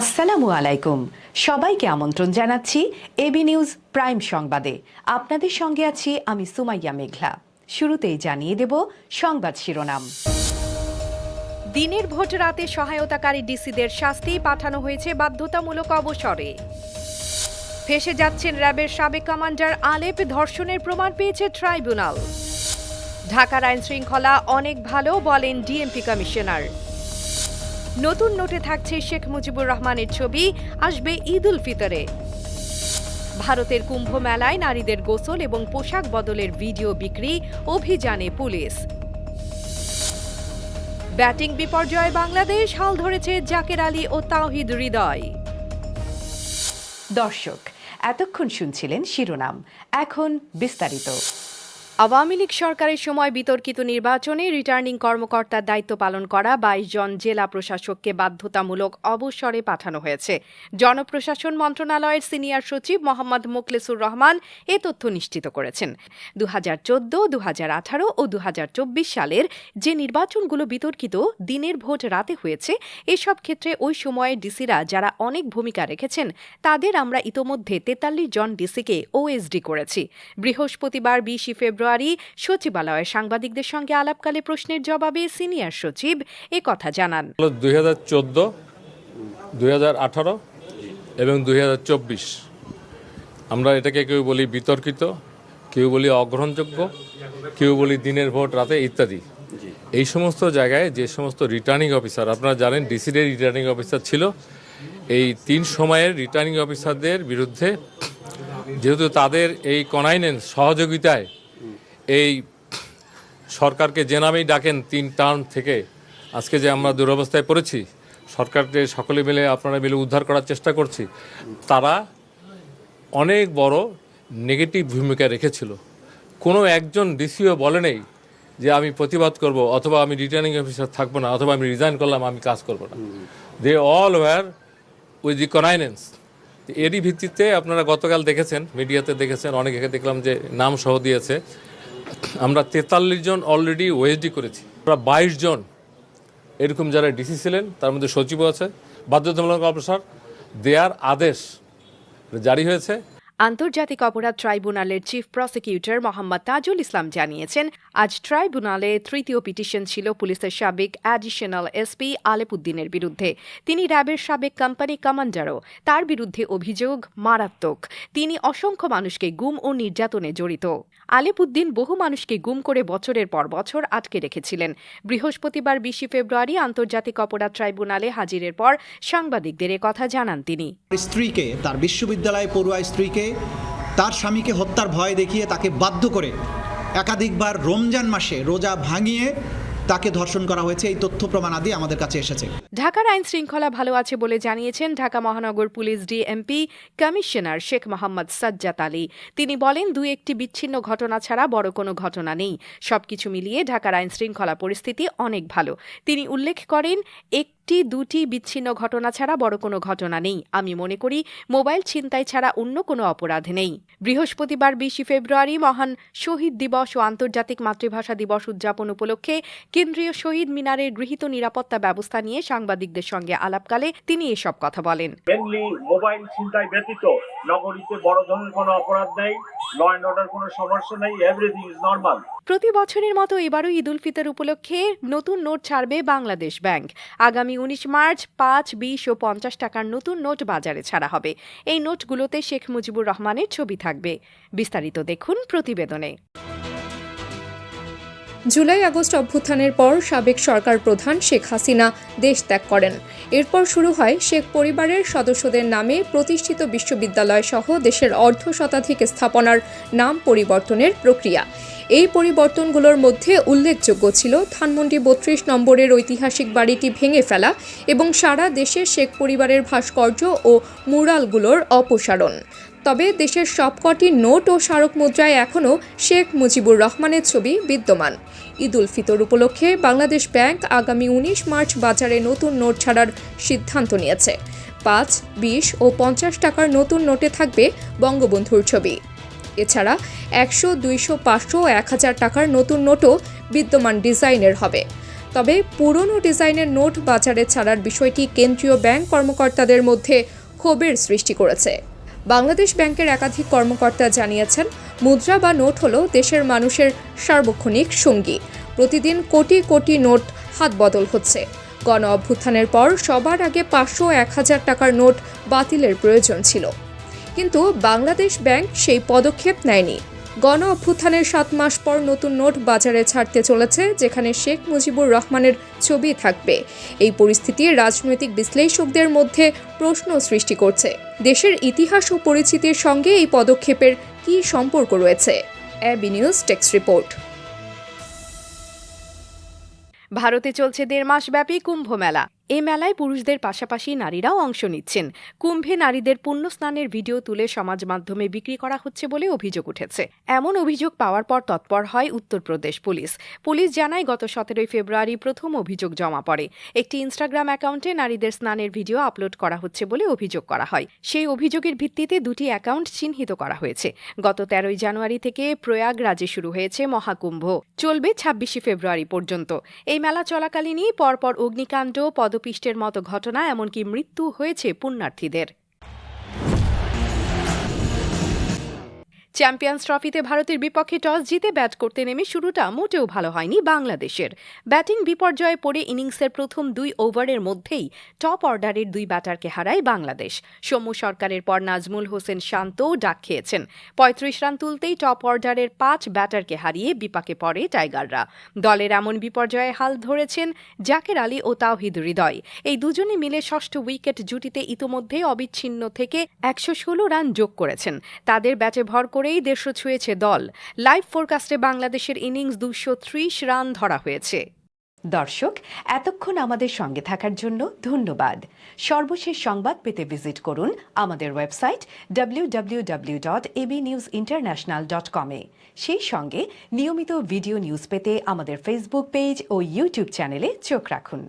আসসালামু আলাইকুম। সবাইকে আমন্ত্রণ জানাচ্ছি এবি নিউজ প্রাইম সংবাদে। আপনাদের সঙ্গে আছি আমি সুমাইয়া মেঘলা। শুরুতেই জানিয়ে দেব সংবাদ শিরোনাম। দিনের ভোট রাতে সহায়তাকারী ডিসিদের শাস্তি পাঠানো হয়েছে বাধ্যতামূলক অবসরে। ফেসে যাচ্ছেন র্যাবের সাবেক কমান্ডার আলেপ, ধর্ষণের প্রমাণ পেয়েছে ট্রাইব্যুনাল। ঢাকার আইন শৃঙ্খলা অনেক ভালো বলেন ডিএমপি কমিশনার। নতুন নোটে থাকছে শেখ মুজিবুর রহমানের ছবি, আসবে ঈদ উল ফিতরে। ভারতের কুম্ভ মেলায় নারীদের গোসল এবং পোশাক বদলের ভিডিও বিক্রি, অভিযানে পুলিশ। ব্যাটিং বিপর্যয়ে বাংলাদেশ, হাল ধরেছে জাকের আলী ও তাওহিদ হৃদয়। দর্শক, এতক্ষণ শুনছিলেন শিরোনাম, এখন বিস্তারিত। আওয়ামী লীগ সরকারের সময় বিতর্কিত নির্বাচনে রিটার্নিং কর্মকর্তার দায়িত্ব পালন করা বাইশ জন জেলা প্রশাসককে বাধ্যতামূলক অবসরে পাঠানো হয়েছে। জনপ্রশাসন মন্ত্রণালয়ের সিনিয়র সচিব মোহাম্মদ মোখলেসুর রহমান এ তথ্য নিশ্চিত করেছেন। দু হাজার চোদ্দ দু হাজার আঠারো ও দু হাজার চব্বিশ সালের যে নির্বাচনগুলো বিতর্কিত, দিনের ভোট রাতে হয়েছে, এসব ক্ষেত্রে ওই সময়ে ডিসিরা যারা অনেক ভূমিকা রেখেছেন, তাদের আমরা ইতোমধ্যে তেতাল্লিশ জন ডিসিকে ওএসডি করেছি। বৃহস্পতিবার বিশে ফেব্রুয়ারি সচিবালয়ে সাংবাদিকদের সঙ্গে আলাপকালে প্রশ্নের জবাবে সিনিয়র সচিব এ কথা জানান। হলো দুই হাজার চোদ্দ দুই হাজার আঠারো এবং দুই হাজার চব্বিশ। আমরা এটাকে কেউ বলি বিতর্কিত কেউ বলি অগ্রহণযোগ্য কেউ বলি দিনের ভোট রাতে ইত্যাদি। এই সমস্ত জায়গায় যে সমস্ত রিটার্নিং অফিসার আপনারা জানেন ডিসিডের রিটার্নিং অফিসার ছিল। এই তিন সময়ের রিটার্নিং অফিসারদের বিরুদ্ধে যেহেতু তাদের এই কনাইনেন্স সহযোগিতায় এই সরকারকে যে নামেই ডাকেন তিন টার্ম থেকে, আজকে যে আমরা দুরবস্থায় পড়েছি, সরকারকে সকলে মিলে, আপনারা মিলে উদ্ধার করার চেষ্টা করছি, তারা অনেক বড় নেগেটিভ ভূমিকা রেখেছিল। কোনো একজন ডিসিও বলে নেই যে আমি প্রতিবাদ করব অথবা আমি রিটার্নিং অফিসার থাকব না, অথবা আমি রিজাইন করলাম, আমি কাজ করব না। They all were with the connivance এরই ভিত্তিতে আপনারা গতকাল দেখেছেন, মিডিয়াতে দেখেছেন, অনেকে দেখলাম যে নাম সহ দিয়েছে। আমরা তেতাল্লিশ জন অলরেডি ওএসডি করেছি। আমরা বাইশ জন এরকম যারা ডিসি ছিলেন, তার মধ্যে সচিবও আছে। বাধ্যতামূলক অবসর দেয়ার আদেশ জারি হয়েছে। আন্তর্জাতিক অপরাধ ট্রাইব্যুনালের চিফ প্রসিকিউটর মোহাম্মদ তাজুল ইসলাম জানিয়েছেন, আজ ট্রাইব্যুনালে তৃতীয় পিটিশন ছিল পুলিশের সাবেক অ্যাডিশনাল এসপি আলেপুদ্দিনের বিরুদ্ধে। তিনি র্যাবের সাবেক কোম্পানি কমান্ডারও। তার বিরুদ্ধে অভিযোগ মারাত্মক। তিনি অসংখ্য মানুষকে গুম ও নির্যাতনে জড়িত। আলেপুদ্দিন বহু মানুষকে গুম করে বছরের পর বছর আটকে রেখেছিলেন। বৃহস্পতিবার বিশে ফেব্রুয়ারি আন্তর্জাতিক অপরাধ ট্রাইব্যুনালে হাজিরের পর সাংবাদিকদের কথা জানান তিনি। স্ত্রীকে, তার বিশ্ববিদ্যালয়ে পড়ুয়া স্ত্রীকে তার স্বামীকে হত্যার ভয় দেখিয়ে তাকে বাধ্য করে একাধিকবার রমজান মাসে রোজা ভাঙিয়ে তাকে ধর্ষণ করা হয়েছে, এই তথ্য প্রমাণাদি আমাদের কাছে এসেছে। ঢাকার আইন শৃঙ্খলা ভালো আছে বলে জানিয়েছেন ঢাকা মহানগর police DMP commissioner Sheikh Mohammad Sajjad Ali. তিনি বলেন, দুই একটি বিচ্ছিন্ন ঘটনা ছাড়া বড় কোনো ঘটনা নেই। সবকিছু মিলিয়ে ঢাকার আইন শৃঙ্খলা পরিস্থিতি অনেক ভালো। তিনি উল্লেখ করেন, একটি দুটি বিচ্ছিন্ন ঘটনা ছাড়া বড় কোনো ঘটনা নেই। আমি মনে করি, মোবাইল ছিনতাই ছাড়া অন্য কোনো অপরাধ নেই। বৃহস্পতিবার বিশে ফেব্রুয়ারি মহান শহীদ দিবস ও আন্তর্জাতিক মাতৃভাষা দিবস উদযাপন উপলক্ষে কেন্দ্রীয় শহীদ মিনারের গৃহীত নিরাপত্তা ব্যবস্থা নিয়ে সাংবাদিকদের সঙ্গে আলাপকালে তিনি এসব কথা বলেন। মোবাইল ছিনতাই ব্যতীত নগরীতে বড় ধরনের কোনো অপরাধ নেই ল অ্যান্ড অর্ডার কোনো সমস্যা নেই এভরিথিং ইজ নর্মাল প্রতি বছরের মতো এবারও ঈদ উল ফিতর উপলক্ষে নতুন নোট ছাড়বে বাংলাদেশ ব্যাংক। আগামী উনিশ মার্চ পাঁচ বিশ ও পঞ্চাশ টাকার নতুন নোট বাজারে ছাড়া হবে। এই নোটগুলোতে শেখ মুজিবুর রহমানের ছবি থাকবে। বিস্তারিত দেখুন প্রতিবেদনে। জুলাই আগস্ট অভ্যুত্থানের পর সাবেক সরকার প্রধান শেখ হাসিনা দেশ ত্যাগ করেন। এরপর শুরু হয় শেখ পরিবারের সদস্যদের নামে প্রতিষ্ঠিত বিশ্ববিদ্যালয় সহ দেশের অর্ধ শতাধিক স্থাপনার নাম পরিবর্তনের প্রক্রিয়া। এই পরিবর্তনগুলোর মধ্যে উল্লেখযোগ্য ছিল ধানমন্ডি বত্রিশ নম্বরের ঐতিহাসিক বাড়িটি ভেঙে ফেলা এবং সারা দেশে শেখ পরিবারের ভাস্কর্য ও মুরালগুলোর অপসারণ। তবে দেশের সবকটি নোট ও স্মারক মুদ্রায় এখনও শেখ মুজিবুর রহমানের ছবি বিদ্যমান। ঈদ উল ফিতর উপলক্ষে বাংলাদেশ ব্যাংক আগামী উনিশ মার্চ বাজারে নতুন নোট ছাড়ার সিদ্ধান্ত নিয়েছে। পাঁচ, বিশ ও পঞ্চাশ টাকার নতুন নোটে থাকবে বঙ্গবন্ধুর ছবি। এছাড়া একশো, দুইশো, পাঁচশো ও এক হাজার টাকার নতুন নোটও বিদ্যমান ডিজাইনের হবে। তবে পুরনো ডিজাইনের নোট বাজারে ছাড়ার বিষয়টি কেন্দ্রীয় ব্যাংক কর্মকর্তাদের মধ্যে ক্ষোভের সৃষ্টি করেছে। বাংলাদেশ ব্যাংকের একাধিক কর্মকর্তা জানিয়েছেন, মুদ্রা বা নোট হলো দেশের মানুষের সার্বক্ষণিক সঙ্গী। প্রতিদিন কোটি কোটি নোট হাত বদল হচ্ছে। গণ অভ্যুত্থানের পর সবার আগে পাঁচশো এক হাজার টাকার নোট বাতিলের প্রয়োজন ছিল। কিন্তু বাংলাদেশ ব্যাংক সেই পদক্ষেপ নেয়নি। গণ অভ্যুত্থানের সাত মাস পর নতুন নোট বাজারে ছাড়তে চলেছে, যেখানে শেখ মুজিবুর রহমানের ছবি থাকবে। এই পরিস্থিতি রাজনৈতিক বিশ্লেষকদের মধ্যে প্রশ্ন সৃষ্টি করছে। দেশের ইতিহাস ও পরিচিতির সঙ্গে এই পদক্ষেপের কী সম্পর্ক রয়েছে? এবি নিউজ টেক্স রিপোর্ট ভারতে চলছে দেড় মাস ব্যাপী কুম্ভ মেলা। এ মেলায় পুরুষদের পাশাপাশি নারীরাও অংশ নিচ্ছেন। কুম্ভে নারীদের পুণ্য স্নানের ভিডিও তুলে সমাজ মাধ্যমে বিক্রি করা হচ্ছে বলে অভিযোগ উঠেছে। এমন অভিযোগ পাওয়ার পর তৎপর হয় উত্তরপ্রদেশ পুলিশ। পুলিশ জানায়, গত সতেরোই ফেব্রুয়ারি প্রথম অভিযোগ জমা পড়ে। একটি ইনস্টাগ্রাম অ্যাকাউন্টে নারীদের স্নানের ভিডিও আপলোড করা হচ্ছে বলে অভিযোগ করা হয়। সেই অভিযোগের ভিত্তিতে দুটি অ্যাকাউন্ট চিহ্নিত করা হয়েছে। গত তেরোই জানুয়ারি থেকে প্রয়াগরাজে শুরু হয়েছে মহাকুম্ভ। চলবে ছাব্বিশে ফেব্রুয়ারি পর্যন্ত। এই মেলা চলাকালীনই পরপর অগ্নিকাণ্ড পদপিষ্টের মতো ঘটনা এমনকি মৃত্যু হয়েছে পুণ্যার্থীদের। চ্যাম্পিয়ন্স ট্রফিতে ভারতের বিপক্ষে টস জিতে ব্যাট করতে নেমে শুরুটা মোটেও ভালো হয়নি বাংলাদেশের। ব্যাটিং বিপর্যয়ে পড়ে ইনিংসের প্রথম দুই ওভারের মধ্যেই টপ অর্ডারের দুই ব্যাটারকে হারায় বাংলাদেশ। সৌম্য সরকারের পর নাজমুল হোসেন শান্তও ডাক খেয়েছেন। পঁয়ত্রিশ রান তুলতেই টপ অর্ডারের পাঁচ ব্যাটারকে হারিয়ে বিপাকে পড়ে টাইগাররা। দলের এমন বিপর্যয়ে হাল ধরেছেন জাকের আলী ও তাওহিদ হৃদয়। এই দুজনে মিলে ষষ্ঠ উইকেট জুটিতে ইতোমধ্যেই অবিচ্ছিন্ন থেকে একশো ষোলো রান যোগ করেছেন। তাদের ব্যাটে ভর করেই দেড়শো ছুঁয়েছে দল। লাইভ ফোরকাস্টে বাংলাদেশের ইনিংস দুশো রান ধরা হয়েছে। দর্শক, এতক্ষণ আমাদের সঙ্গে থাকার জন্য ধন্যবাদ। সর্বশেষ সংবাদ পেতে ভিজিট করুন আমাদের website www.abnewsinternational.com dot AB news international dot কমে সেই সঙ্গে নিয়মিত ভিডিও নিউজ পেতে আমাদের ফেসবুক পেজ ও ইউটিউব চ্যানেলে চোখ রাখুন।